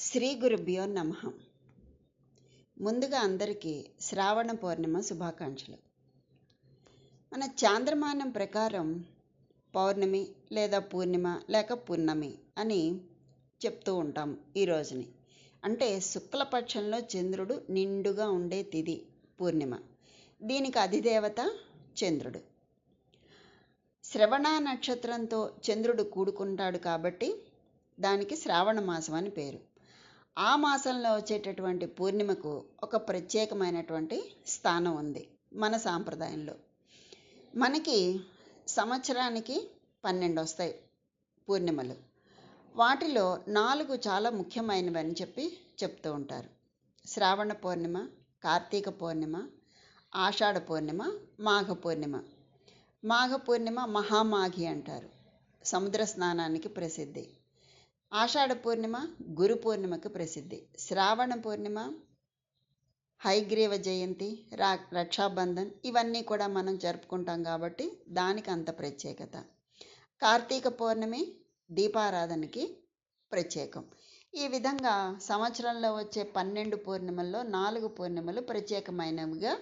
శ్రీ గురుభ్యో నమ. ముందుగా అందరికీ శ్రావణ పౌర్ణిమ శుభాకాంక్షలు. మన చాంద్రమానం ప్రకారం పౌర్ణమి లేదా పూర్ణిమ లేక పున్నమి అని చెప్తూ ఉంటాం ఈ రోజుని. అంటే శుక్లపక్షంలో చంద్రుడు నిండుగా ఉండే తిథి పూర్ణిమ. దీనికి అధిదేవత చంద్రుడు. శ్రవణ నక్షత్రంతో చంద్రుడు కూడుకుంటాడు కాబట్టి దానికి శ్రావణ మాసం అని పేరు. ఆ మాసంలో వచ్చేటటువంటి పూర్ణిమకు ఒక ప్రత్యేకమైనటువంటి స్థానం ఉంది మన సాంప్రదాయంలో. మనకి సంవత్సరానికి పన్నెండు వస్తాయి పూర్ణిమలు. వాటిలో నాలుగు చాలా ముఖ్యమైనవి అని చెప్పి చెప్తూ ఉంటారు. శ్రావణ పౌర్ణిమ కార్తీక పౌర్ణిమ ఆషాఢ పౌర్ణిమ మాఘ పౌర్ణిమ. మాఘ పూర్ణిమ మహామాఘి అంటారు. సముద్ర స్నానానికి ప్రసిద్ధి. ఆషాఢ పూర్ణిమ గురు పూర్ణిమకు ప్రసిద్ధి. శ్రావణ పూర్ణిమ హైగ్రీవ జయంతి రా రక్షాబంధన్ ఇవన్నీ కూడా మనం జరుపుకుంటాం కాబట్టి దానికి అంత ప్రత్యేకత. కార్తీక పౌర్ణమి దీపారాధనకి ప్రత్యేకం. ఈ విధంగా సంవత్సరంలో వచ్చే పన్నెండు పూర్ణిమల్లో నాలుగు పూర్ణిమలు ప్రత్యేకమైనవిగా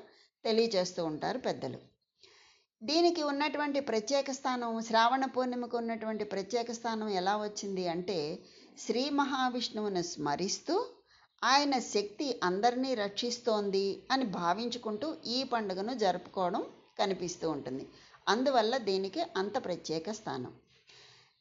తెలియజేస్తూ ఉంటారు పెద్దలు. దీనికి ఉన్నటువంటి ప్రత్యేక స్థానం శ్రావణ పూర్ణిమకు ఉన్నటువంటి ప్రత్యేక స్థానం ఎలా వచ్చింది అంటే శ్రీ మహావిష్ణువును స్మరిస్తూ ఆయన శక్తి అందరినీ రక్షిస్తోంది అని భావించుకుంటూ ఈ పండుగను జరుపుకోవడం కనిపిస్తూ ఉంటుంది. అందువల్ల దీనికి అంత ప్రత్యేక స్థానం.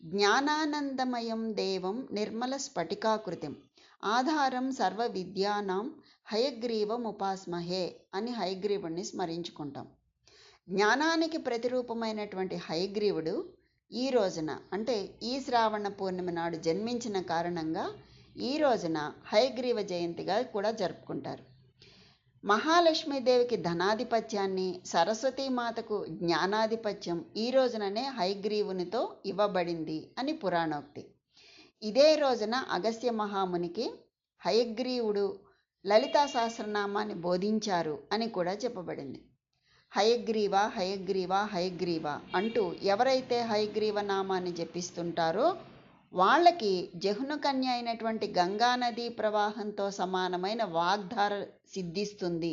జ్ఞానానందమయం దేవం నిర్మల స్ఫటికాకృతిం. ఆధారం సర్వ విద్యానాం హయగ్రీవం ఉపాస్మహే అని హయగ్రీవుణ్ణి స్మరించుకుంటాం. జ్ఞానానికి ప్రతిరూపమైనటువంటి హయగ్రీవుడు ఈ రోజున అంటే ఈ శ్రావణ పూర్ణిమ నాడు జన్మించిన కారణంగా ఈ రోజున హయగ్రీవ జయంతిగా కూడా జరుపుకుంటారు. మహాలక్ష్మీదేవికి ధనాధిపత్యాన్ని సరస్వతీమాతకు జ్ఞానాధిపత్యం ఈ రోజుననే హైగ్రీవునితో ఇవ్వబడింది అని పురాణోక్తి. ఇదే రోజున అగస్త్య మహామునికి హయగ్రీవుడు లలితా సహస్రనామాన్ని బోధించారు అని కూడా చెప్పబడింది. హయగ్రీవ హయగ్రీవ హయగ్రీవ అంటూ ఎవరైతే హయగ్రీవ నామాన్ని జపిస్తుంటారో వాళ్ళకి జహునుకన్య అయినటువంటి గంగానదీ ప్రవాహంతో సమానమైన వాగ్ధార సిద్ధిస్తుంది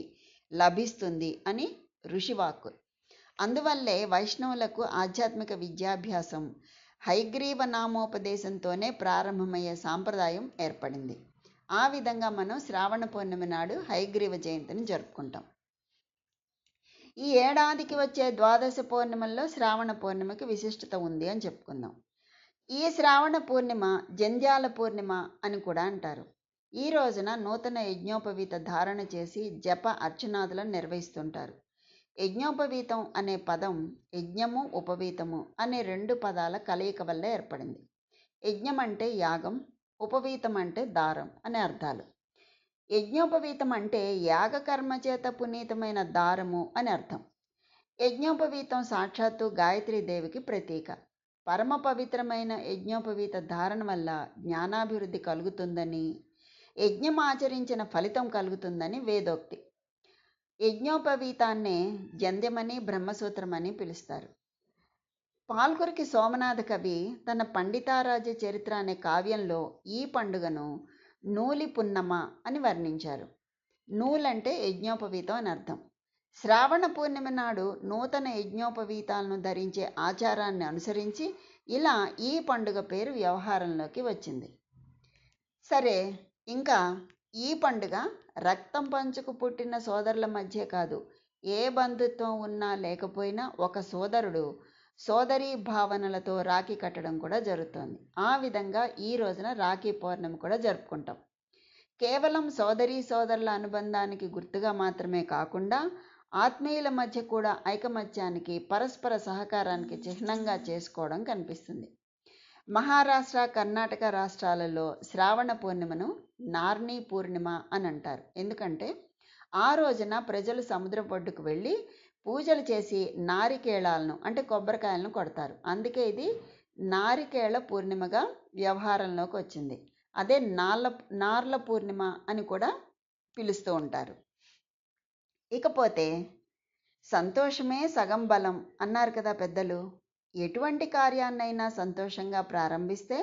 లభిస్తుంది అని ఋషివాక్కు అందువల్లే వైష్ణవులకు ఆధ్యాత్మిక విద్యాభ్యాసం హైగ్రీవ నామోపదేశంతోనే ప్రారంభమయ్యే సాంప్రదాయం ఏర్పడింది. ఆ విధంగా మనం శ్రావణ పౌర్ణమి నాడు హైగ్రీవ జయంతిని జరుపుకుంటాం. ఈ ఏడాదికి వచ్చే ద్వాదశ పౌర్ణిమల్లో శ్రావణ పౌర్ణిమకి విశిష్టత ఉంది అని చెప్పుకుందాం. ఈ శ్రావణ పూర్ణిమ జంధ్యాల పూర్ణిమ అని కూడా అంటారు. ఈ రోజున నూతన యజ్ఞోపవీత ధారణ చేసి జప అర్చనాదులను నిర్వహిస్తుంటారు. యజ్ఞోపవీతం అనే పదం యజ్ఞము ఉపవీతము అనే రెండు పదాల కలయిక వల్ల ఏర్పడింది. యజ్ఞం అంటే యాగం ఉపవీతం అంటే దారం అనే అర్థాలు. యజ్ఞోపవీతం అంటే యాగకర్మ చేత పునీతమైన దారము అని అర్థం. యజ్ఞోపవీతం సాక్షాత్తు గాయత్రీదేవికి ప్రతీక. పరమ పవిత్రమైన యజ్ఞోపవీత ధారణ వల్ల జ్ఞానాభివృద్ధి కలుగుతుందని యజ్ఞం ఆచరించిన ఫలితం కలుగుతుందని వేదోక్తి. యజ్ఞోపవీతాన్నే జంధ్యమని బ్రహ్మసూత్రమని పిలుస్తారు. పాల్కురికి సోమనాథ కవి తన పండితారాజ్య చరిత్ర అనే కావ్యంలో ఈ పండుగను నూలి పున్నమ అని వర్ణించారు. నూలంటే యజ్ఞోపవీతం అని అర్థం. శ్రావణ పూర్ణిమ నాడు నూతన యజ్ఞోపవీతాలను ధరించే ఆచారాన్ని అనుసరించి ఇలా ఈ పండుగ పేరు వ్యవహారంలోకి వచ్చింది. సరే ఇంకా ఈ పండుగ రక్తం పంచుకు పుట్టిన సోదరుల మధ్య కాదు. ఏ బంధుత్వం ఉన్నా లేకపోయినా ఒక సోదరుడు సోదరీ భావనలతో రాఖీ కట్టడం కూడా జరుగుతుంది. ఆ విధంగా ఈ రోజున రాఖీ పౌర్ణమి కూడా జరుపుకుంటాం. కేవలం సోదరీ సోదరుల అనుబంధానికి గుర్తుగా మాత్రమే కాకుండా ఆత్మీయుల మధ్య కూడా ఐకమత్యానికి పరస్పర సహకారానికి చిహ్నంగా చేసుకోవడం కనిపిస్తుంది. మహారాష్ట్ర కర్ణాటక రాష్ట్రాలలో శ్రావణ పూర్ణిమను నార్నీ పూర్ణిమ అని అంటారు. ఎందుకంటే ఆ రోజున ప్రజలు సముద్ర ఒడ్డుకు వెళ్ళి పూజలు చేసి నారికేళాలను అంటే కొబ్బరికాయలను కొడతారు. అందుకే ఇది నారికేళ పూర్ణిమగా వ్యవహారంలోకి వచ్చింది. అదే నార్ల నార్ల పూర్ణిమ అని కూడా పిలుస్తూ ఉంటారు. ఇకపోతే సంతోషమే సగం బలం అన్నారు కదా పెద్దలు. ఎటువంటి కార్యాన్నైనా సంతోషంగా ప్రారంభిస్తే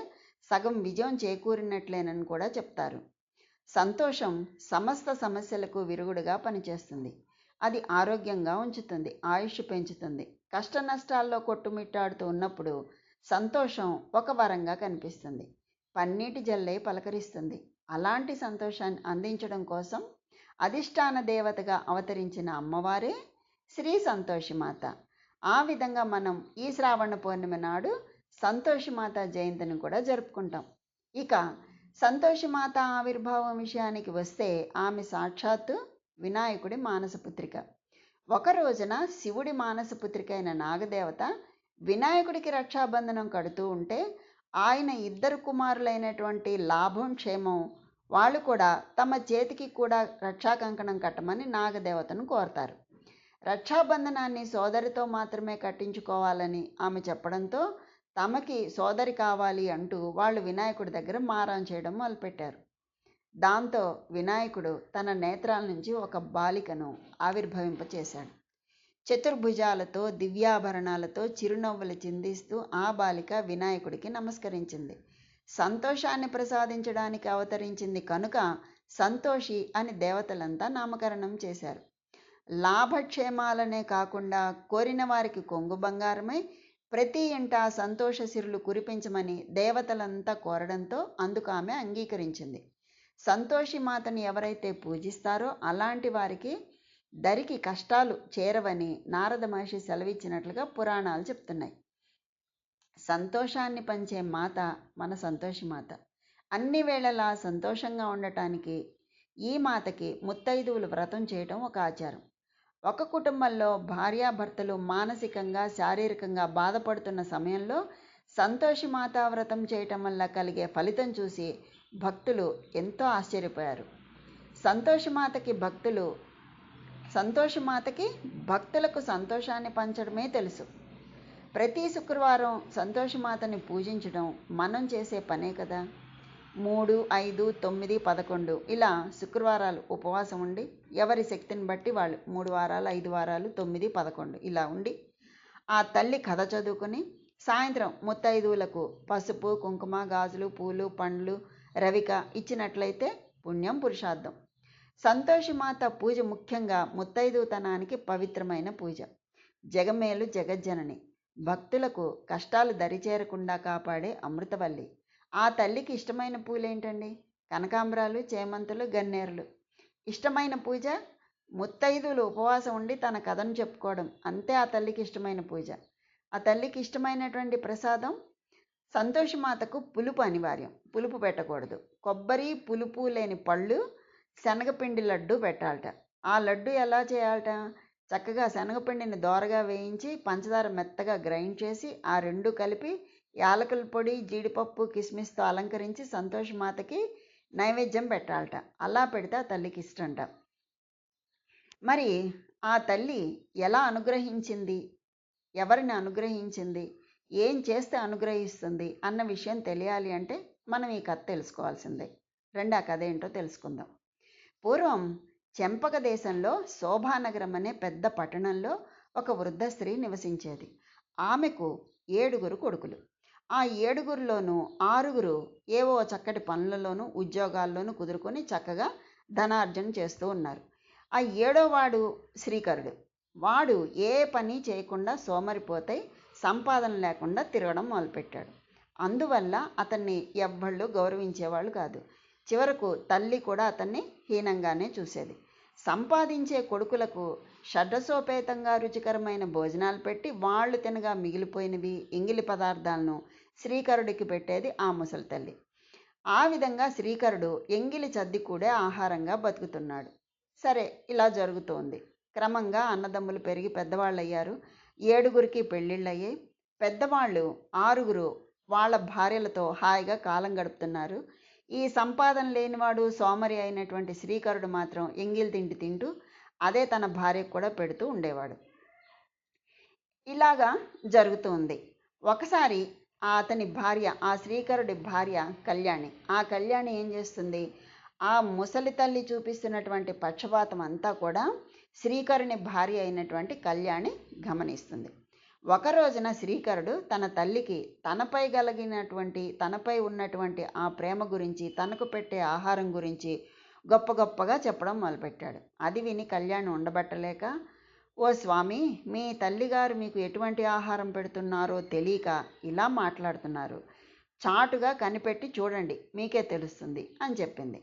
సగం విజయం చేకూరినట్లేనని కూడా చెప్తారు. సంతోషం సమస్త సమస్యలకు విరుగుడుగా పనిచేస్తుంది. అది ఆరోగ్యంగా ఉంచుతుంది ఆయుష్ పెంచుతుంది. కష్ట నష్టాల్లో కొట్టుమిట్టాడుతూ ఉన్నప్పుడు సంతోషం ఒక వరంగా కనిపిస్తుంది. పన్నీటి జల్లే పలకరిస్తుంది. అలాంటి సంతోషాన్ని అందించడం కోసం అధిష్టాన దేవతగా అవతరించిన అమ్మవారే శ్రీ సంతోషిమాత ఆ విధంగా మనం ఈ శ్రావణ పౌర్ణమి నాడు సంతోషిమాత జయంతిని కూడా జరుపుకుంటాం. ఇక సంతోషిమాత ఆవిర్భావం విషయానికి వస్తే ఆమె సాక్షాత్తు వినాయకుడి మానసపుత్రిక. ఒక రోజున శివుడి మానసపుత్రిక అయిన నాగదేవత వినాయకుడికి రక్షాబంధనం కడుతూ ఉంటే ఆయన ఇద్దరు కుమారులైనటువంటి లాభం క్షేమం వాళ్ళు కూడా తమ చేతికి కూడా రక్షా కంకణం కట్టమని నాగదేవతను కోరతారు. రక్షాబంధనాన్ని సోదరితో మాత్రమే కట్టించుకోవాలని ఆమె చెప్పడంతో తమకి సోదరి కావాలి అంటూ వాళ్ళు వినాయకుడి దగ్గర మారాం చేయడం మొదలుపెట్టారు. దాంతో వినాయకుడు తన నేత్రాల నుంచి ఒక బాలికను ఆవిర్భవింపచేశాడు. చతుర్భుజాలతో దివ్యాభరణాలతో చిరునవ్వులు చిందిస్తూ ఆ బాలిక వినాయకుడికి నమస్కరించింది. సంతోషాన్ని ప్రసాదించడానికి అవతరించింది కనుక సంతోషి అని దేవతలంతా నామకరణం చేశారు. లాభక్షేమాలనే కాకుండా కోరిన వారికి కొంగు బంగారమై ప్రతి ఇంట సంతోష సిరులు కురిపించమని దేవతలంతా కోరడంతో అందుకు ఆమె అంగీకరించింది. సంతోషి మాతని ఎవరైతే పూజిస్తారో అలాంటి వారికి దరికి కష్టాలు చేరవని నారద మహర్షి సెలవిచ్చినట్లుగా పురాణాలు చెప్తున్నాయి. సంతోషాన్ని పంచే మాత మన సంతోషి మాత. అన్ని వేళలా సంతోషంగా ఉండటానికి ఈ మాతకి ముత్తైదువులు వ్రతం చేయటం ఒక ఆచారం. ఒక కుటుంబంలో భార్యాభర్తలు మానసికంగా శారీరకంగా బాధపడుతున్న సమయంలో సంతోషి మాతా వ్రతం చేయటం వల్ల కలిగే ఫలితం చూసి భక్తులు ఎంతో ఆశ్చర్యపోయారు. సంతోషమాతకి భక్తులు సంతోషమాతకి భక్తులకు సంతోషాన్ని పంచడమే తెలుసు. ప్రతి శుక్రవారం సంతోషమాతని పూజించడం మనం చేసే పనే కదా? మూడు ఐదు తొమ్మిది పదకొండు ఇలా శుక్రవారాలు ఉపవాసం ఉండి ఎవరి శక్తిని బట్టి వాళ్ళు మూడు వారాలు ఐదు వారాలు తొమ్మిది పదకొండు ఇలా ఉండి ఆ తల్లి కథ చదువుకొని సాయంత్రం ముత్తైదువులకు పసుపు కుంకుమ గాజులు పూలు పండ్లు రవిక ఇచ్చినట్లయితే పుణ్యం పురుషార్థం. సంతోషిమాత పూజ ముఖ్యంగా ముత్తైదుతనానికి పవిత్రమైన పూజ. జగమేలు జగజ్జనని. భక్తులకు కష్టాలు దరిచేరకుండా కాపాడే అమృతవల్లి. ఆ తల్లికి ఇష్టమైన పూలేంటండి? కనకాంబరాలు చేమంతులు గన్నేరులు. ఇష్టమైన పూజ? ముత్తైదులు ఉపవాసం ఉండి తన కథను చెప్పుకోవడం. అంతే ఆ తల్లికి ఇష్టమైన పూజ. ఆ తల్లికి ఇష్టమైనటువంటి ప్రసాదం? సంతోషమాతకు పులుపు అనివార్యం. పులుపు పెట్టకూడదు. కొబ్బరి పులుపు లేని పళ్ళు శనగపిండి లడ్డు పెట్టాలట. ఆ లడ్డు ఎలా చేయాలట? చక్కగా శనగపిండిని దోరగా వేయించి పంచదార మెత్తగా గ్రైండ్ చేసి ఆ రెండు కలిపి యాలకుల పొడి జీడిపప్పు కిస్మిస్తో అలంకరించి సంతోషమాతకి నైవేద్యం పెట్టాలట. అలా పెడితే ఆ తల్లికి ఇష్టంట. మరి ఆ తల్లి ఎలా అనుగ్రహించింది? ఎవరిని అనుగ్రహించింది? ఏం చేస్తే అనుగ్రహిస్తుంది అన్న విషయం తెలియాలి అంటే మనం ఈ కథ తెలుసుకోవాల్సిందే. రెండు ఆ కథ ఏంటో తెలుసుకుందాం. పూర్వం చెంపక దేశంలో శోభానగరం అనే పెద్ద పట్టణంలో ఒక వృద్ధ స్త్రీ నివసించేది. ఆమెకు ఏడుగురు కొడుకులు. ఆ ఏడుగురిలోనూ ఆరుగురు ఏవో చక్కటి పనులలోనూ ఉద్యోగాల్లోనూ కుదురుకొని చక్కగా ధనార్జన చేస్తూ ఉన్నారు. ఆ ఏడోవాడు శ్రీకరుడు. వాడు ఏ పని చేయకుండా సోమరిపోతే సంపాదన లేకుండా తిరగడం మొదలుపెట్టాడు. అందువల్ల అతన్ని ఎవ్వళ్ళు గౌరవించేవాళ్ళు కాదు. చివరకు తల్లి కూడా అతన్ని హీనంగానే చూసేది. సంపాదించే కొడుకులకు షడ్రసోపేతంగా రుచికరమైన భోజనాలు పెట్టి వాళ్ళు తినగా మిగిలిపోయినవి ఇంగిలి పదార్థాలను శ్రీకరుడికి పెట్టేది ఆ ముసలి తల్లి. ఆ విధంగా శ్రీకరుడు ఎంగిలి చద్ది కూడా ఆహారంగా బతుకుతున్నాడు. సరే ఇలా జరుగుతోంది. క్రమంగా అన్నదమ్ములు పెరిగి పెద్దవాళ్ళు అయ్యారు ఏడుగురికి పెళ్ళిళ్ళయ్యాయి పెద్దవాళ్ళు ఆరుగురు వాళ్ళ భార్యలతో హాయిగా కాలం గడుపుతున్నారు. ఈ సంపాదన లేనివాడు సోమరి అయినటువంటి శ్రీకరుడు మాత్రం ఎంగిల్ తిండి తింటూ అదే తన భార్యకు కూడా పెడుతూ ఉండేవాడు. ఇలాగా జరుగుతుంది. ఒకసారి ఆ అతని భార్య ఆ శ్రీకరుడి భార్య కళ్యాణి ఆ కళ్యాణి ఏం చేస్తుంది? ఆ ముసలి తల్లి చూపిస్తున్నటువంటి పక్షపాతం అంతా కూడా శ్రీకరుని భార్య అయినటువంటి కళ్యాణి గమనిస్తుంది. ఒక రోజున శ్రీకరుడు తన తల్లికి తనపై కలిగినటువంటి తనపై ఉన్నటువంటి ఆ ప్రేమ గురించి తనకు పెట్టే ఆహారం గురించి గొప్ప గొప్పగా చెప్పడం మొదలుపెట్టాడు. అది విని కళ్యాణి ఉండబట్టలేక ఓ స్వామి మీ తల్లిగారు మీకు ఎటువంటి ఆహారం పెడుతున్నారో తెలియక ఇలా మాట్లాడుతున్నారు. చాటుగా కనిపెట్టి చూడండి మీకే తెలుస్తుంది అని చెప్పింది.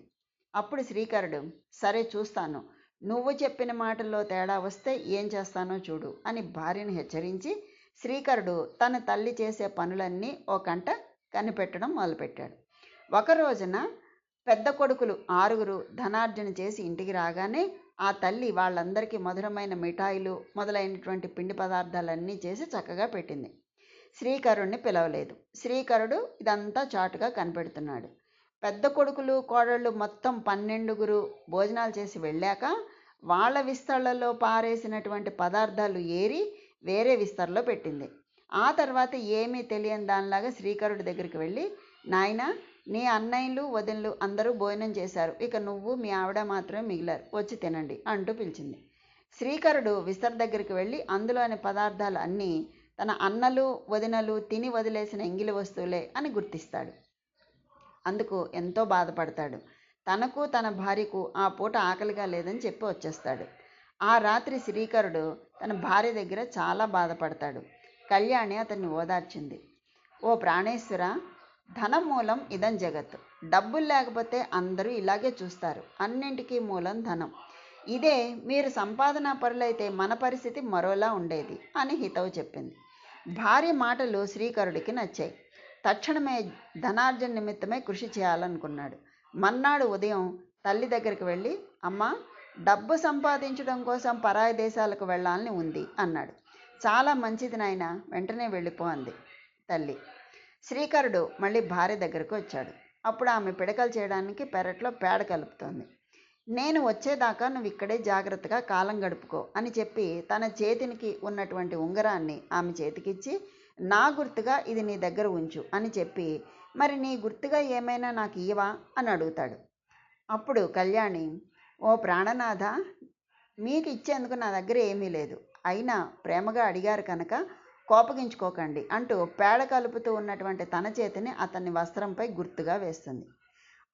అప్పుడు శ్రీకరుడు సరే చూస్తాను. నువ్వు చెప్పిన మాటల్లో తేడా వస్తే ఏం చేస్తానో చూడు అని భార్యను హెచ్చరించి శ్రీకరుడు తన తల్లి చేసే పనులన్నీ ఓ కంట కనిపెట్టడం మొదలుపెట్టాడు. ఒక రోజున పెద్ద కొడుకులు ఆరుగురు ధనార్జన చేసి ఇంటికి రాగానే ఆ తల్లి వాళ్ళందరికీ మధురమైన మిఠాయిలు మొదలైనటువంటి పిండి పదార్థాలన్నీ చేసి చక్కగా పెట్టింది. శ్రీకరుణ్ణి పిలవలేదు. శ్రీకరుడు ఇదంతా చాటుగా కనిపెడుతున్నాడు. పెద్ద కొడుకులు కోడళ్ళు మొత్తం పన్నెండుగురు భోజనాలు చేసి వెళ్ళాక వాళ్ళ విస్తళ్ళలో పారేసినటువంటి పదార్థాలు ఏరి వేరే విస్తరలో పెట్టింది. ఆ తర్వాత ఏమీ తెలియని దానిలాగా శ్రీకరుడి దగ్గరికి వెళ్ళి నాయన నీ అన్నయ్యలు వదినలు అందరూ భోజనం చేశారు. ఇక నువ్వు మీ ఆవిడ మాత్రమే మిగిలారు. వచ్చి తినండి అంటూ పిలిచింది. శ్రీకరుడు విస్తర దగ్గరికి వెళ్ళి అందులోని పదార్థాలు అన్నీ తన అన్నలు వదినలు తిని వదిలేసిన ఎంగిలి వస్తువులే అని గుర్తిస్తాడు. అందుకు ఎంతో బాధపడతాడు. తనకు తన భార్యకు ఆ పూట ఆకలిగా లేదని చెప్పి వచ్చేస్తాడు. ఆ రాత్రి శ్రీకరుడు తన భార్య దగ్గర చాలా బాధపడతాడు. కళ్యాణి అతన్ని ఓదార్చింది. ఓ ప్రాణేశ్వర ధనం మూలం ఇదం జగత్. డబ్బులు లేకపోతే అందరూ ఇలాగే చూస్తారు. అన్నింటికీ మూలం ధనం. ఇదే మీరు సంపాదన పరులైతే మన పరిస్థితి మరోలా ఉండేది అని హితవు చెప్పింది. భార్య మాటలు శ్రీకరుడికి నచ్చాయి. తక్షణమే ధనార్జన నిమిత్తమే కృషి చేయాలనుకున్నాడు. మన్నాడు ఉదయం తల్లి దగ్గరికి వెళ్ళి అమ్మ డబ్బు సంపాదించడం కోసం పరాయి దేశాలకు వెళ్ళాలని ఉంది అన్నాడు. చాలా మంచిది నాయన వెంటనే వెళ్ళిపో అంది తల్లి. శ్రీకరుడు మళ్ళీ భార్య దగ్గరకు వచ్చాడు. అప్పుడు ఆమె పిడకలు చేయడానికి పెరట్లో పేడ కలుపుతోంది. నేను వచ్చేదాకా నువ్వు ఇక్కడే జాగ్రత్తగా కాలం గడుపుకో అని చెప్పి తన చేతికి ఉన్నటువంటి ఉంగరాన్ని ఆమె చేతికిచ్చి నా గుర్తుగా ఇది నీ దగ్గర ఉంచు అని చెప్పి మరి నీ గుర్తుగా ఏమైనా నాకు ఇయ్యవా? అని అడుగుతాడు. అప్పుడు కళ్యాణి ఓ ప్రాణనాథ మీకు ఇచ్చేందుకు నా దగ్గర ఏమీ లేదు. అయినా ప్రేమగా అడిగారు కనుక కోపగించుకోకండి అంటూ పేడ కలుపుతూ ఉన్నటువంటి తన చేతిని అతని వస్త్రంపై గుర్తుగా వేస్తుంది.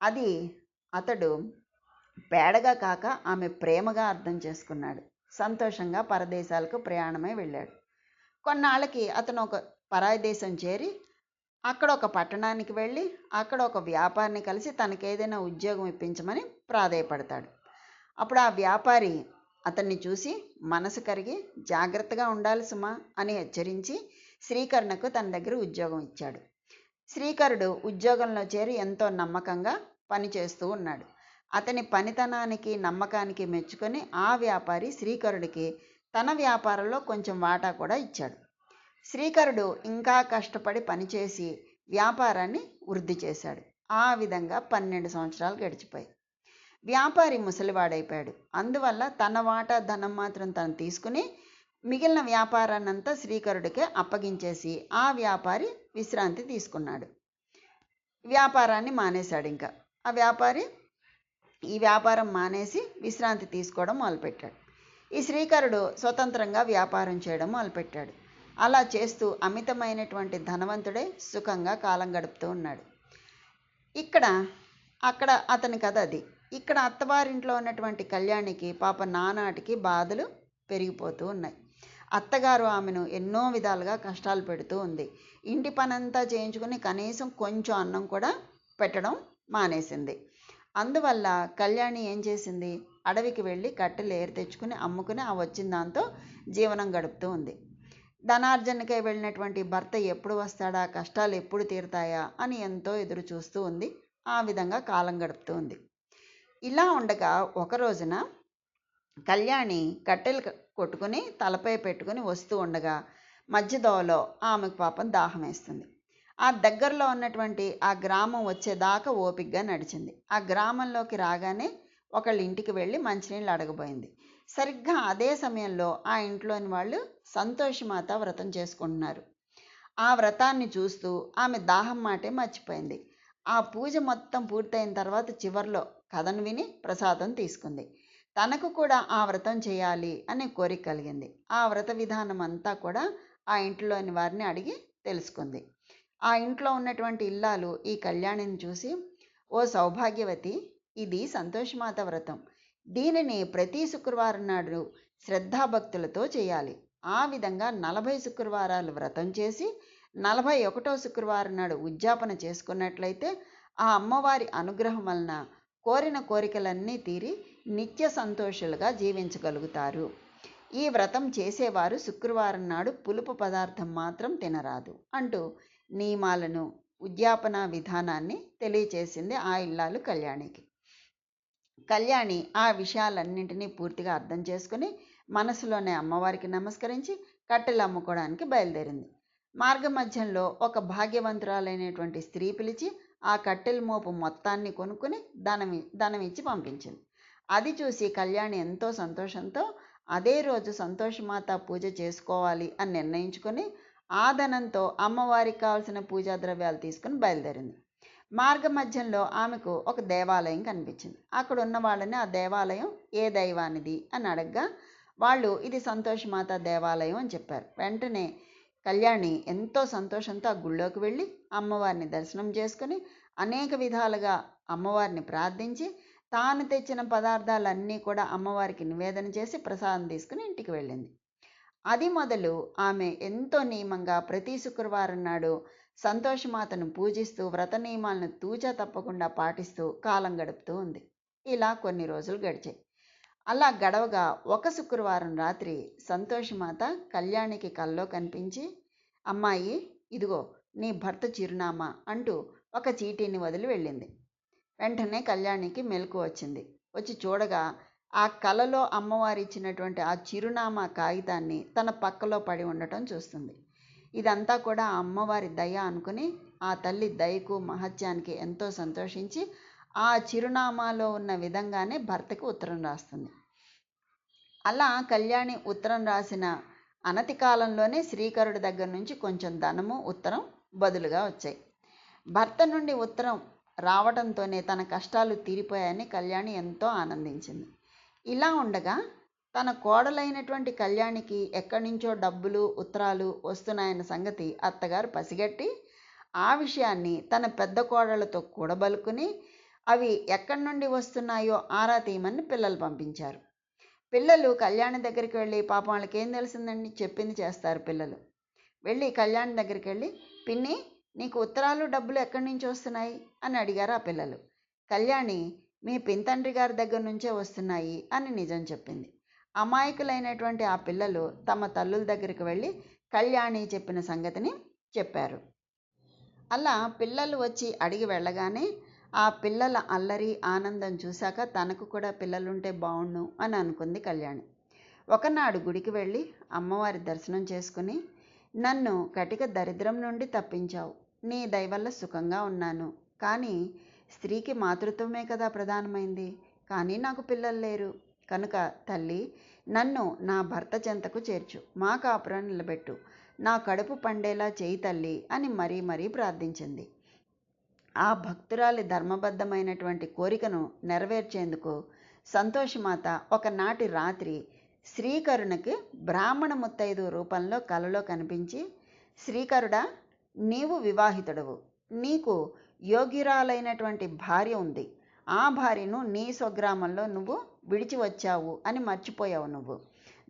అది అతడు పేడగా కాక ఆమె ప్రేమగా అర్థం చేసుకున్నాడు. సంతోషంగా పరదేశాలకు ప్రయాణమై వెళ్ళాడు. కొన్నాళ్ళకి అతను ఒక పరాయి దేశం చేరి అక్కడ ఒక పట్టణానికి వెళ్ళి అక్కడ ఒక వ్యాపారిని కలిసి తనకేదైనా ఉద్యోగం ఇప్పించమని ప్రాధేయపడతాడు. అప్పుడు ఆ వ్యాపారి అతన్ని చూసి మనసు కరిగి జాగ్రత్తగా ఉండాలి సుమా అని హెచ్చరించి శ్రీకరుణకు తన దగ్గర ఉద్యోగం ఇచ్చాడు. శ్రీకరుడు ఉద్యోగంలో చేరి ఎంతో నమ్మకంగా పనిచేస్తూ ఉన్నాడు. అతని పనితనానికి నమ్మకానికి మెచ్చుకొని ఆ వ్యాపారి శ్రీకరుడికి తన వ్యాపారంలో కొంచెం వాటా కూడా ఇచ్చాడు. శ్రీకరుడు ఇంకా కష్టపడి పనిచేసి వ్యాపారాన్ని వృద్ధి చేశాడు. ఆ విధంగా పన్నెండు సంవత్సరాలు గడిచిపోయాయి. వ్యాపారి ముసలివాడైపోయాడు. అందువల్ల తన వాటా ధనం మాత్రం తను తీసుకుని మిగిలిన వ్యాపారాన్నంతా శ్రీకరుడికే అప్పగించేసి ఆ వ్యాపారి విశ్రాంతి తీసుకున్నాడు. వ్యాపారాన్ని మానేశాడు ఇంకా. ఆ వ్యాపారి ఈ వ్యాపారం మానేసి విశ్రాంతి తీసుకోవడం మొదలుపెట్టాడు. ఈ శ్రీకరుడు స్వతంత్రంగా వ్యాపారం చేయడం మొదలుపెట్టాడు. అలా చేస్తూ అమితమైనటువంటి ధనవంతుడే సుఖంగా కాలం గడుపుతూ ఉన్నాడు. ఇక్కడ అక్కడ అతని కథ అది. ఇక్కడ అత్తవారింట్లో ఉన్నటువంటి కళ్యాణికి పాప నానాటికి బాధలు పెరిగిపోతూ ఉన్నాయి. అత్తగారు ఆమెను ఎన్నో విధాలుగా కష్టాలు పెడుతూ ఉంది. ఇంటి పనంతా చేయించుకుని కనీసం కొంచెం అన్నం కూడా పెట్టడం మానేసింది. అందువల్ల కళ్యాణి ఏం చేసింది? అడవికి వెళ్ళి కట్టెలు ఏరు తెచ్చుకుని అమ్ముకుని ఆ వచ్చిన దాంతో జీవనం గడుపుతూ ఉంది. ధనార్జనకై వెళ్ళినటువంటి భర్త ఎప్పుడు వస్తాడా? కష్టాలు ఎప్పుడు తీరుతాయా? అని ఎంతో ఎదురు చూస్తూ ఉంది. ఆ విధంగా కాలం గడుపుతూ ఉంది. ఇలా ఉండగా ఒక రోజున కళ్యాణి కట్టెలు కొట్టుకుని తలపై పెట్టుకుని వస్తూ ఉండగా మధ్యదోవలో ఆమెకు పాపం దాహం వేస్తుంది ఆ దగ్గరలో ఉన్నటువంటి ఆ గ్రామం వచ్చేదాకా ఓపిగ్గా నడిచింది. ఆ గ్రామంలోకి రాగానే ఒకళ్ళ ఇంటికి వెళ్ళి మంచినీళ్ళు అడగబోయింది. సరిగ్గా అదే సమయంలో ఆ ఇంట్లోని వాళ్ళు సంతోషమాత వ్రతం చేసుకుంటున్నారు. ఆ వ్రతాన్ని చూస్తూ ఆమె దాహం మాటే మర్చిపోయింది. ఆ పూజ మొత్తం పూర్తయిన తర్వాత చివర్లో కథను విని ప్రసాదం తీసుకుంది. తనకు కూడా ఆ వ్రతం చేయాలి అనే కోరిక కలిగింది. ఆ వ్రత విధానం అంతా కూడా ఆ ఇంట్లోని వారిని అడిగి తెలుసుకుంది. ఆ ఇంట్లో ఉన్నటువంటి ఇల్లాలు ఈ కళ్యాణిని చూసి ఓ సౌభాగ్యవతి ఇది సంతోషమాత వ్రతం. దీనిని ప్రతి శుక్రవారం నాడు శ్రద్ధాభక్తులతో చేయాలి. ఆ విధంగా నలభై శుక్రవారాలు వ్రతం చేసి నలభై ఒకటో శుక్రవారం నాడు ఉద్యాపన చేసుకున్నట్లయితే ఆ అమ్మవారి అనుగ్రహం వలన కోరిన కోరికలన్నీ తీరి నిత్య సంతోషులుగా జీవించగలుగుతారు. ఈ వ్రతం చేసేవారు శుక్రవారం నాడు పులుపు పదార్థం మాత్రం తినరాదు అంటూ నియమాలను ఉద్యాపన విధానాన్ని తెలియచేసింది ఆ ఇల్లాలు కళ్యాణికి. కళ్యాణి ఆ విషయాలన్నింటినీ పూర్తిగా అర్థం చేసుకుని మనసులోనే అమ్మవారికి నమస్కరించి కట్టెలు అమ్ముకోవడానికి బయలుదేరింది. మార్గ మధ్యంలో ఒక భాగ్యవంతురాలైనటువంటి స్త్రీ పిలిచి ఆ కట్టెల మోపు మొత్తాన్ని కొనుక్కుని ధనమి ధనం ఇచ్చి పంపించింది. అది చూసి కళ్యాణి ఎంతో సంతోషంతో అదే రోజు సంతోషమాత పూజ చేసుకోవాలి అని నిర్ణయించుకొని ఆ ధనంతో అమ్మవారికి కావాల్సిన పూజా ద్రవ్యాలు తీసుకుని బయలుదేరింది. మార్గ మధ్యంలో ఆమెకు ఒక దేవాలయం కనిపించింది. అక్కడ ఉన్న వాళ్ళని ఆ దేవాలయం ఏ దైవానిది అని అడగగా వాళ్ళు ఇది సంతోషమాత దేవాలయం అని చెప్పారు. వెంటనే కళ్యాణి ఎంతో సంతోషంతో ఆ గుళ్ళోకి వెళ్ళి అమ్మవారిని దర్శనం చేసుకుని అనేక విధాలుగా అమ్మవారిని ప్రార్థించి తాను తెచ్చిన పదార్థాలన్నీ కూడా అమ్మవారికి నివేదన చేసి ప్రసాదం తీసుకుని ఇంటికి వెళ్ళింది. అది మొదలు ఆమె ఎంతో నియమంగా ప్రతి శుక్రవారం నాడు సంతోషమాతను పూజిస్తూ వ్రత నియమాలను తూచా తప్పకుండా పాటిస్తూ కాలం గడుపుతూ ఉంది. ఇలా కొన్ని రోజులు గడిచాయి. అలా గడవగా ఒక శుక్రవారం రాత్రి సంతోషమాత కళ్యాణికి కల్లో కనిపించి అమ్మాయి ఇదిగో నీ భర్త చిరునామా అంటూ ఒక చీటీని వదిలి వెళ్ళింది. వెంటనే కళ్యాణికి మెలకు వచ్చింది. వచ్చి చూడగా ఆ కలలో అమ్మవారు ఇచ్చినటువంటి ఆ చిరునామా కాగితాన్ని తన పక్కలో పడి ఉండటం చూస్తుంది. ఇదంతా కూడా అమ్మవారి దయ అనుకుని ఆ తల్లి దయకు మహత్యానికి ఎంతో సంతోషించి ఆ చిరునామాలో ఉన్న విధంగానే భర్తకు ఉత్తరం రాస్తుంది. అలా కళ్యాణి ఉత్తరం రాసిన అనతి కాలంలోనే శ్రీకరుడి దగ్గర నుంచి కొంచెం ధనము ఉత్తరం బదులుగా వచ్చాయి. భర్త నుండి ఉత్తరం రావడంతోనే తన కష్టాలు తీరిపోయాయని కళ్యాణి ఎంతో ఆనందించింది. ఇలా ఉండగా తన కోడలైనటువంటి కళ్యాణికి ఎక్కడి నుంచో డబ్బులు ఉత్తరాలు వస్తున్నాయన్న సంగతి అత్తగారు పసిగట్టి ఆ విషయాన్ని తన పెద్ద కోడలతో కూడబలుకుని అవి ఎక్కడి నుండి వస్తున్నాయో ఆరా తీయమని పిల్లలు పంపించారు. పిల్లలు కళ్యాణి దగ్గరికి వెళ్ళి పాపం వాళ్ళకి ఏం తెలిసిందండి? చెప్పింది చేస్తారు పిల్లలు. వెళ్ళి కళ్యాణి దగ్గరికి వెళ్ళి పిన్ని నీకు ఉత్తరాలు డబ్బులు ఎక్కడి నుంచి వస్తున్నాయి? అని అడిగారు ఆ పిల్లలు. కళ్యాణి మీ పింతండ్రి గారి దగ్గర నుంచే వస్తున్నాయి అని నిజం చెప్పింది. అమాయకులైనటువంటి ఆ పిల్లలు తమ తల్లుల దగ్గరికి వెళ్ళి కళ్యాణి చెప్పిన సంగతిని చెప్పారు. అలా పిల్లలు వచ్చి అడిగి వెళ్ళగానే ఆ పిల్లల అల్లరి ఆనందం చూశాక తనకు కూడా పిల్లలుంటే బాగుండు అని అనుకుంది కళ్యాణి. ఒకనాడు గుడికి వెళ్ళి అమ్మవారి దర్శనం చేసుకుని నన్ను కటిక దరిద్రం నుండి తప్పించావు. నీ దయవల్ల సుఖంగా ఉన్నాను. కానీ స్త్రీకి మాతృత్వమే కదా ప్రధానమైంది. కానీ నాకు పిల్లలు లేరు. కనుక తల్లి నన్ను నా భర్త చెంతకు చేర్చు. మా కాపురం నిలబెట్టు. నా కడుపు పండేలా చేయి తల్లి అని మరీ మరీ ప్రార్థించింది. ఆ భక్తురాలి ధర్మబద్ధమైనటువంటి కోరికను నెరవేర్చేందుకు సంతోషమాత ఒకనాటి రాత్రి శ్రీకరుణకి బ్రాహ్మణ ముత్తైదు రూపంలో కలలో కనిపించి శ్రీకరుడా నీవు వివాహితుడవు. నీకు యోగిరాలైనటువంటి భార్య ఉంది. ఆ భార్యను నీ స్వగ్రామంలో నువ్వు విడిచి వచ్చావు అని మర్చిపోయావు నువ్వు.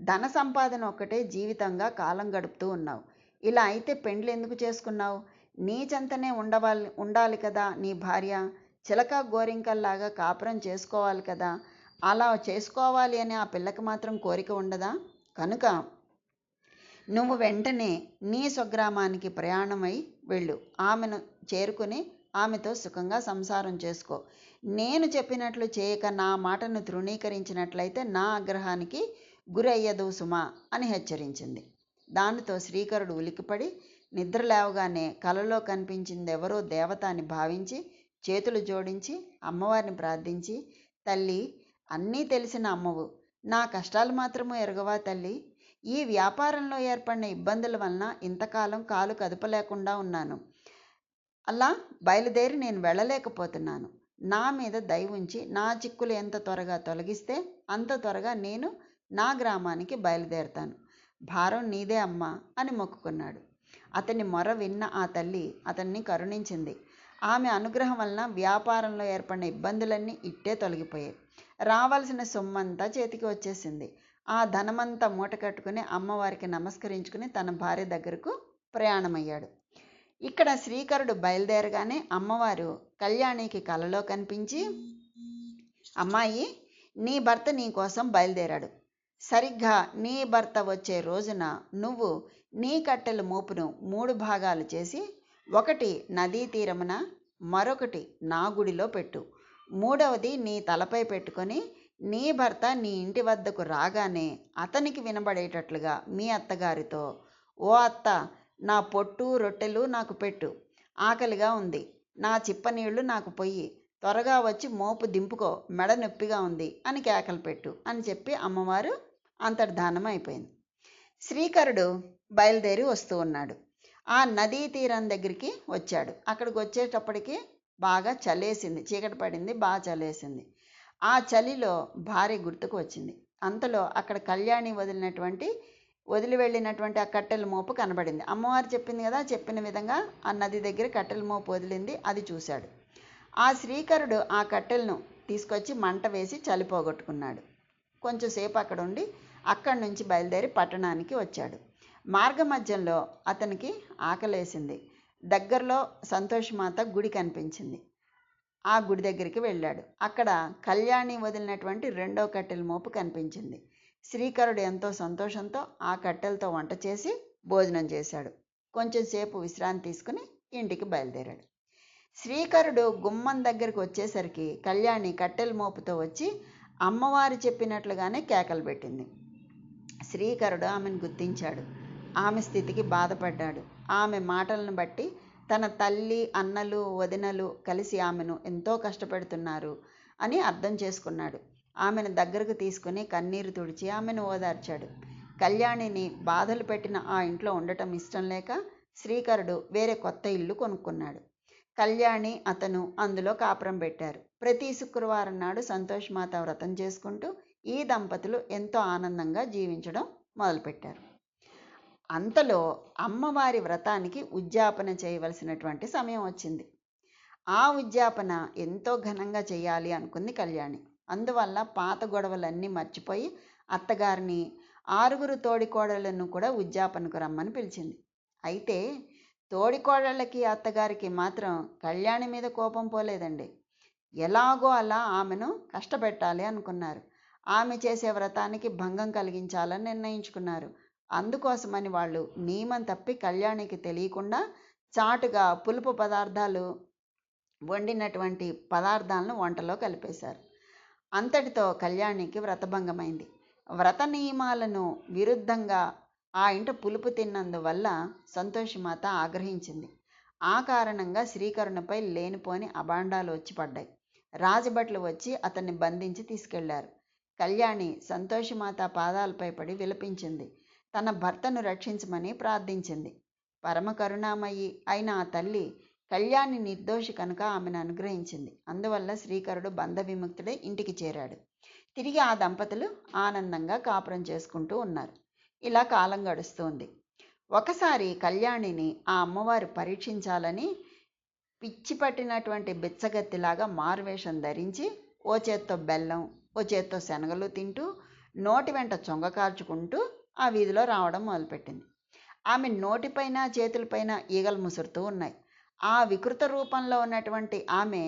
ధన సంపాదన ఒక్కటే జీవితంగా కాలం గడుపుతూ ఉన్నావు. ఇలా అయితే పెండ్లు ఎందుకు చేసుకున్నావు? నీ చెంతనే ఉండవాలి ఉండాలి కదా నీ భార్య. చిలక గోరింకల్లాగా కాపురం చేసుకోవాలి కదా. అలా చేసుకోవాలి అని ఆ పిల్లకి మాత్రం కోరిక ఉండదా? కనుక నువ్వు వెంటనే నీ స్వగ్రామానికి ప్రయాణమై వెళ్ళు. ఆమెను చేరుకుని ఆమెతో సుఖంగా సంసారం చేసుకో. నేను చెప్పినట్లు చేయక నా మాటను తృణీకరించినట్లయితే నా ఆగ్రహానికి గురయ్యదు సుమా అని హెచ్చరించింది. దానితో శ్రీకరుడు ఉలికిపడి నిద్ర లేవగానే కలలో కనిపించింది ఎవరో దేవత అని భావించి చేతులు జోడించి అమ్మవారిని ప్రార్థించి తల్లి అన్నీ తెలిసిన అమ్మవు. నా కష్టాలు మాత్రము ఎరగవా తల్లి? ఈ వ్యాపారంలో ఏర్పడిన ఇబ్బందుల వలన ఇంతకాలం కాలు కదపలేకుండా ఉన్నాను. అలా బయలుదేరి నేను వెళ్ళలేకపోతున్నాను. నా మీద దయ ఉంచి నా చిక్కులు ఎంత త్వరగా తొలగిస్తే అంత త్వరగా నేను నా గ్రామానికి బయలుదేరుతాను. భారం నీదే అమ్మా అని మొక్కుకున్నాడు. అతని మొర విన్న ఆ తల్లి అతన్ని కరుణించింది. ఆమె అనుగ్రహం వలన వ్యాపారంలో ఏర్పడిన ఇబ్బందులన్నీ ఇట్టే తొలగిపోయాయి. రావాల్సిన సొమ్మంతా చేతికి వచ్చేసింది. ఆ ధనమంతా మూట కట్టుకుని అమ్మవారికి నమస్కరించుకుని తన భార్య దగ్గరకు ప్రయాణమయ్యాడు. ఇక్కడ శ్రీకరుడు బయలుదేరగానే అమ్మవారు కళ్యాణికి కలలో కనిపించి అమ్మాయి నీ భర్త నీ కోసం బయలుదేరాడు. సరిగ్గా నీ భర్త వచ్చే రోజున నువ్వు నీ కట్టెల మోపును మూడు భాగాలు చేసి ఒకటి నదీ తీరమున మరొకటి నా గుడిలో పెట్టు. మూడవది నీ తలపై పెట్టుకొని నీ భర్త నీ ఇంటి వద్దకు రాగానే అతనికి వినబడేటట్లుగా మీ అత్తగారితో ఓ అత్త నా పొట్టు రొట్టెలు నాకు పెట్టు. ఆకలిగా ఉంది. నా చిప్పనీళ్ళు నాకు పొయ్యి. త్వరగా వచ్చి మోపు దింపుకో. మెడ నొప్పిగా ఉంది అని కేకలు పెట్టు అని చెప్పి అమ్మవారు అంతర్ధానం అయిపోయింది. శ్రీకరుడు బయలుదేరి వస్తూ ఉన్నాడు. ఆ నదీ తీరం దగ్గరికి వచ్చాడు. అక్కడికి వచ్చేటప్పటికి బాగా చలేసింది. చీకటి పడింది బాగా చలేసింది. ఆ చలిలో భార్య గుర్తుకు వచ్చింది. అంతలో అక్కడ కళ్యాణి వదిలినటువంటి వదిలి వెళ్ళినటువంటి ఆ కట్టెల మోపు కనబడింది. అమ్మవారు చెప్పింది కదా చెప్పిన విధంగా ఆ నది దగ్గర కట్టెల మోపు వదిలింది అది చూశాడు. ఆ శ్రీకరుడు ఆ కట్టెలను తీసుకొచ్చి మంట వేసి చలిపోగొట్టుకున్నాడు కొంచెంసేపు అక్కడ ఉండి అక్కడి నుంచి బయలుదేరి పట్టణానికి వచ్చాడు. మార్గ మధ్యంలో అతనికి ఆకలేసింది. దగ్గరలో సంతోషమాత గుడి కనిపించింది. ఆ గుడి దగ్గరికి వెళ్ళాడు. అక్కడ కళ్యాణి వదిలినటువంటి రెండో కట్టెల మోపు కనిపించింది. శ్రీకరుడు ఎంతో సంతోషంతో ఆ కట్టెలతో వంట చేసి భోజనం చేశాడు. కొంచెం సేపు విశ్రాంతి తీసుకుని ఇంటికి బయలుదేరాడు. శ్రీకరుడు గుమ్మం దగ్గరికి వచ్చేసరికి కళ్యాణి కట్టెల మోపుతో వచ్చి అమ్మవారు చెప్పినట్లుగానే కేకలు పెట్టింది. శ్రీకరుడు ఆమెను గుర్తించాడు. ఆమె స్థితికి బాధపడ్డాడు. ఆమె మాటలను బట్టి తన తల్లి అన్నలు వదినలు కలిసి ఆమెను ఎంతో కష్టపెడుతున్నారు అని అర్థం చేసుకున్నాడు. ఆమెను దగ్గరకు తీసుకుని కన్నీరు తుడిచి ఆమెను ఓదార్చాడు. కళ్యాణిని బాధలు పెట్టిన ఆ ఇంట్లో ఉండటం ఇష్టం లేక శ్రీకరుడు వేరే కొత్త ఇల్లు కొనుక్కున్నాడు. కళ్యాణి అతను అందులో కాపురం పెట్టారు. ప్రతి శుక్రవారం నాడు సంతోషమాత వ్రతం చేసుకుంటూ ఈ దంపతులు ఎంతో ఆనందంగా జీవించడం మొదలుపెట్టారు. అంతలో అమ్మవారి వ్రతానికి ఉద్యాపన చేయవలసినటువంటి సమయం వచ్చింది. ఆ ఉద్యాపన ఎంతో ఘనంగా చేయాలి అనుకుంది కళ్యాణి. అందువల్ల పాత గొడవలన్నీ మర్చిపోయి అత్తగారిని ఆరుగురు తోడికోడళ్ళను కూడా ఉద్యాపనకు రమ్మని పిలిచింది. అయితే తోడికోడళ్ళకి అత్తగారికి మాత్రం కళ్యాణి మీద కోపం పోలేదండి. ఎలాగో అలా ఆమెను కష్టపెట్టాలి అనుకున్నారు. ఆమె చేసే వ్రతానికి భంగం కలిగించాలని నిర్ణయించుకున్నారు. అందుకోసమని వాళ్ళు నియమం తప్పి కళ్యాణికి తెలియకుండా చాటుగా పులుపు పదార్థాలు వండినటువంటి పదార్థాలను వంటలో కలిపేశారు. అంతటితో కళ్యాణికి వ్రతభంగమైంది. వ్రత నియమాలను విరుద్ధంగా ఆ ఇంట పులుపు తిన్నందువల్ల సంతోషిమాత ఆగ్రహించింది. ఆ కారణంగా శ్రీకరుణపై లేనిపోని అబాండాలు వచ్చి పడ్డాయి. రాజభట్లు వచ్చి అతన్ని బంధించి తీసుకెళ్ళారు. కళ్యాణి సంతోషిమాత పాదాలపై పడి విలపించింది. తన భర్తను రక్షించమని ప్రార్థించింది. పరమ కరుణామయి అయిన ఆ తల్లి కళ్యాణి నిర్దోషి కనుక ఆమెను అనుగ్రహించింది. అందువల్ల శ్రీకరుడు బంధ విముక్తుడై ఇంటికి చేరాడు. తిరిగి ఆ దంపతులు ఆనందంగా కాపురం చేసుకుంటూ ఉన్నారు. ఇలా కాలం గడుస్తుంది. ఒకసారి కళ్యాణిని ఆ అమ్మవారు పరీక్షించాలని పిచ్చి పట్టినటువంటి బిచ్చగత్తిలాగా మారువేషం ధరించి ఓ చేత్తో బెల్లం ఓ చేత్తో శనగలు తింటూ నోటి వెంట చొంగ కార్చుకుంటూ ఆ వీధిలో రావడం మొదలుపెట్టింది. ఆమె నోటిపైన చేతులపైన ఈగలు ముసురుతూ ఉన్నాయి. ఆ వికృత రూపంలో ఉన్నటువంటి ఆమె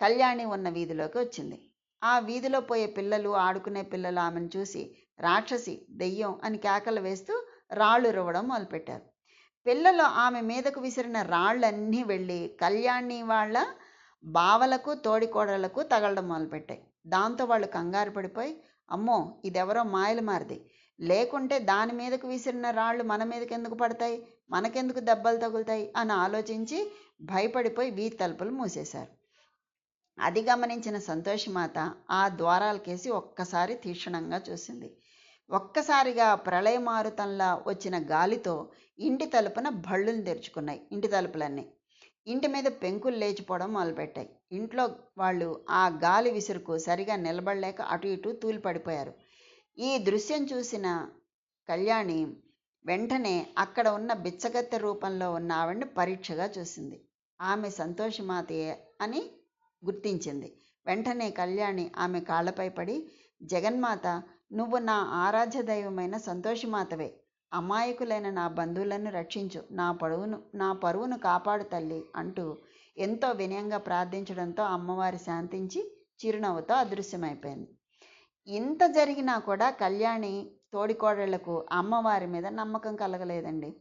కళ్యాణి ఉన్న వీధిలోకి వచ్చింది. ఆ వీధిలో పోయే పిల్లలు ఆడుకునే పిల్లలు ఆమెను చూసి రాక్షసి దెయ్యం అని కేకలు వేస్తూ రాళ్ళు రువ్వడం మొదలుపెట్టారు. పిల్లలు ఆమె మీదకు విసిరిన రాళ్ళన్నీ వెళ్ళి కళ్యాణి వాళ్ళ బావలకు తోడికోడలకు తగలడం మొదలుపెట్టాయి. దాంతో వాళ్ళు కంగారు పడిపోయి అమ్మో ఇదెవరో మాయలు మారిది. లేకుంటే దాని మీదకు విసిరిన రాళ్ళు మన మీదకి ఎందుకు పడతాయి? మనకెందుకు దెబ్బలు తగులుతాయి? అని ఆలోచించి భయపడిపోయి వీధి తలుపులు మూసేశారు. అది గమనించిన సంతోషమాత ఆ ద్వారాలకేసి ఒక్కసారి తీక్షణంగా చూసింది. ఒక్కసారిగా ప్రళయమారుతంలా వచ్చిన గాలితో ఇంటి తలుపున భళ్ళులు తెరుచుకున్నాయి. ఇంటి తలుపులన్నీ. ఇంటి మీద పెంకులు లేచిపోవడం మొదలుపెట్టాయి. ఇంట్లో వాళ్ళు ఆ గాలి విసురుకు సరిగా నిలబడలేక అటు ఇటు తూలిపడిపోయారు. ఈ దృశ్యం చూసిన కళ్యాణి వెంటనే అక్కడ ఉన్న బిచ్చగత్తె రూపంలో ఉన్న ఆవిడని పరీక్షగా చూసింది. ఆమె సంతోషమాతయే అని గుర్తించింది. వెంటనే కళ్యాణి ఆమె కాళ్ళపై పడి జగన్మాత నువ్వు నా ఆరాధ్య దైవమైన సంతోషమాతవే. అమాయకులైన నా బంధువులను రక్షించు. నా పరువును నా పరువును కాపాడు తల్లి అంటూ ఎంతో వినయంగా ప్రార్థించడంతో అమ్మవారి శాంతించి చిరునవ్వుతో అదృశ్యమైపోయింది. ఇంత జరిగినా కూడా కళ్యాణి తోడికోడళ్ళకు అమ్మవారి మీద నమ్మకం కలగలేదండి.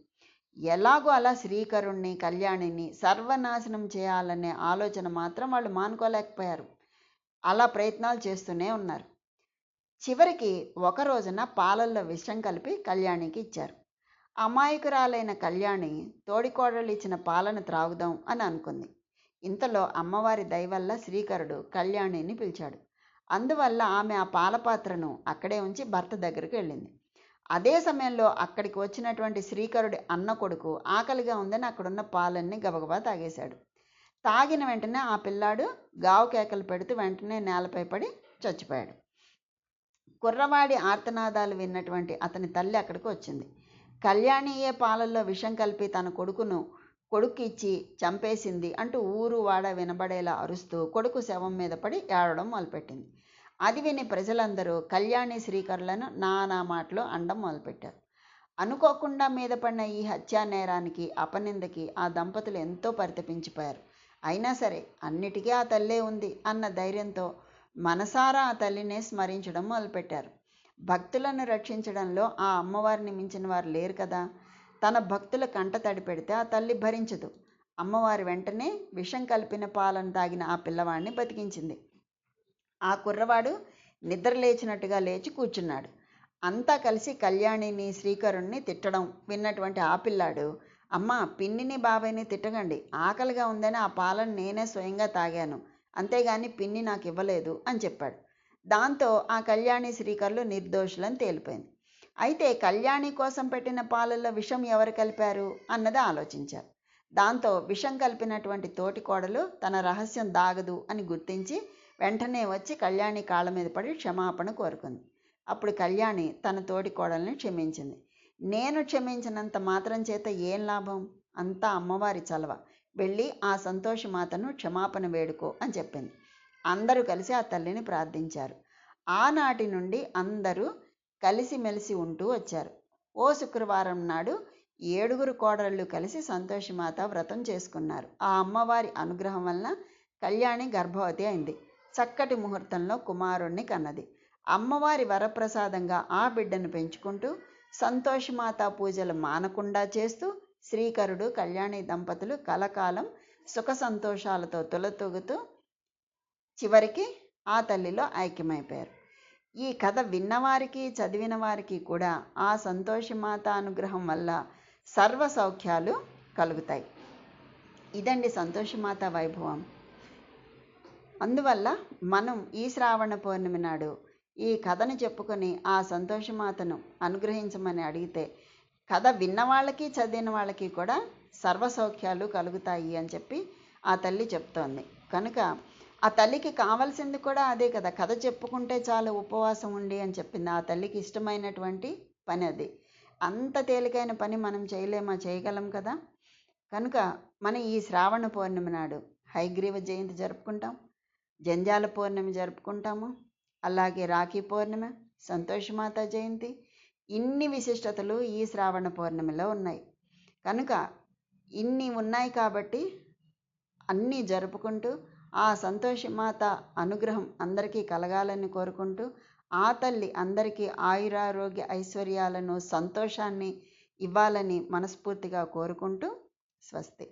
ఎలాగో అలా శ్రీకరుణ్ణి కళ్యాణిని సర్వనాశనం చేయాలనే ఆలోచన మాత్రం వాళ్ళు మానుకోలేకపోయారు. అలా ప్రయత్నాలు చేస్తూనే ఉన్నారు. చివరికి ఒక రోజున పాలల్లో విషం కలిపి కళ్యాణికి ఇచ్చారు. అమాయకురాలైన కళ్యాణి తోడికోడళ్ళు ఇచ్చిన పాలను త్రాగుదాం అని అనుకుంది. ఇంతలో అమ్మవారి దయవల్ల శ్రీకరుడు కళ్యాణిని పిలిచాడు. అందువల్ల ఆమె ఆ పాలపాత్రను అక్కడే ఉంచి భర్త దగ్గరికి వెళ్ళింది. అదే సమయంలో అక్కడికి వచ్చినటువంటి శ్రీకరుడి అన్న కొడుకు ఆకలిగా ఉందని అక్కడున్న పాలన్నీ గబగబా తాగేశాడు. తాగిన వెంటనే ఆ పిల్లాడు గావు కేకలు పెడుతూ వెంటనే నేలపై పడి చచ్చిపోయాడు. కుర్రవాడి ఆర్తనాదాలు విన్నటువంటి అతని తల్లి అక్కడికి వచ్చింది. కళ్యాణియే పాలల్లో విషం కలిపి తన కొడుకును కొడుక్కిచ్చి ఇచ్చి చంపేసింది అంటూ ఊరు వాడ వినబడేలా అరుస్తూ కొడుకు శవం మీద పడి ఏడవడం మొదలుపెట్టింది. అది విని ప్రజలందరూ కళ్యాణి శ్రీకరులను నానా మాటలు అండం మొదలుపెట్టారు. అనుకోకుండా మీద పడిన ఈ హత్యా నేరానికి అపనిందకి ఆ దంపతులు ఎంతో పరితపించిపోయారు. అయినా సరే అన్నిటికీ ఆ తల్లే ఉంది అన్న ధైర్యంతో మనసారా ఆ తల్లినే స్మరించడం మొదలుపెట్టారు. భక్తులను రక్షించడంలో ఆ అమ్మవారిని మించిన వారు లేరు కదా. తన భక్తుల కంట తడి పెడితే ఆ తల్లి భరించదు. అమ్మవారి వెంటనే విషం కలిపిన పాలను తాగిన ఆ పిల్లవాడిని బతికించింది. ఆ కుర్రవాడు నిద్ర లేచినట్టుగా లేచి కూర్చున్నాడు. అంతా కలిసి కళ్యాణిని శ్రీకరుణ్ణి తిట్టడం విన్నటువంటి ఆ పిల్లాడు అమ్మ పిన్నిని బాబాయ్ని తిట్టకండి. ఆకలిగా ఉందని ఆ పాలను నేనే స్వయంగా తాగాను. అంతేగాని పిన్ని నాకు ఇవ్వలేదు అని చెప్పాడు. దాంతో ఆ కళ్యాణి శ్రీకరులు నిర్దోషులని తేలిపోయింది. అయితే కళ్యాణి కోసం పెట్టిన పాలల్లో విషం ఎవరు కలిపారు అన్నది ఆలోచించారు. దాంతో విషం కలిపినటువంటి తోటి కోడలు తన రహస్యం దాగదు అని గుర్తించి వెంటనే వచ్చి కళ్యాణి కాళ్ళ మీద పడి క్షమాపణ కోరుకుంది. అప్పుడు కళ్యాణి తన తోటి కోడల్ని క్షమించింది. నేను క్షమించినంత మాత్రం చేత ఏం లాభం? అంతా అమ్మవారి చలవ. వెళ్ళి ఆ సంతోషమాతను క్షమాపణ వేడుకో అని చెప్పింది. అందరూ కలిసి ఆ తల్లిని ప్రార్థించారు. ఆనాటి నుండి అందరూ కలిసిమెలిసి ఉంటూ వచ్చారు. ఓ శుక్రవారం నాడు ఏడుగురు కోడళ్ళు కలిసి సంతోషమాత వ్రతం చేసుకున్నారు. ఆ అమ్మవారి అనుగ్రహం వలన కళ్యాణి గర్భవతి అయింది. చక్కటి ముహూర్తంలో కుమారుణ్ణి కన్నది. అమ్మవారి వరప్రసాదంగా ఆ బిడ్డను పెంచుకుంటూ సంతోషమాత పూజలు మానకుండా చేస్తూ శ్రీకరుడు కళ్యాణి దంపతులు కలకాలం సుఖ సంతోషాలతో తులతూగుతూ చివరికి ఆ తల్లిలో ఐక్యమైపోయారు. ఈ కథ విన్నవారికి చదివిన వారికి కూడా ఆ సంతోషమాత అనుగ్రహం వల్ల సర్వ సౌఖ్యాలు కలుగుతాయి. ఇదండి సంతోషమాత వైభవం. అందువల్ల మనం ఈ శ్రావణ పౌర్ణమి నాడు ఈ కథను చెప్పుకొని ఆ సంతోషమాతను అనుగ్రహించమని అడిగితే కథ విన్న వాళ్ళకి చదివిన వాళ్ళకి కూడా సర్వ సౌఖ్యాలు కలుగుతాయి అని చెప్పి ఆ తల్లి చెప్తోంది. కనుక ఆ తల్లికి కావాల్సింది కూడా అదే కదా. కథ చెప్పుకుంటే చాలు ఉపవాసం ఉండి అని చెప్పింది. ఆ తల్లికి ఇష్టమైనటువంటి పని అది. అంత తేలికైన పని మనం చేయలేమా? చేయగలం కదా. కనుక మనం ఈ శ్రావణ పౌర్ణమి నాడు హైగ్రీవ జయంతి జరుపుకుంటాం. జంజాల పౌర్ణమి జరుపుకుంటాము. అలాగే రాఖీ పౌర్ణమి సంతోషమాత జయంతి ఇన్ని విశిష్టతలు ఈ శ్రావణ పౌర్ణమిలో ఉన్నాయి. కనుక ఇన్ని ఉన్నాయి కాబట్టి అన్నీ జరుపుకుంటూ ఆ సంతోషమాత అనుగ్రహం అందరికీ కలగాలని కోరుకుంటూ ఆ తల్లి అందరికీ ఆయురారోగ్య ఐశ్వర్యాలను సంతోషాన్ని ఇవ్వాలని మనస్ఫూర్తిగా కోరుకుంటూ స్వస్తి.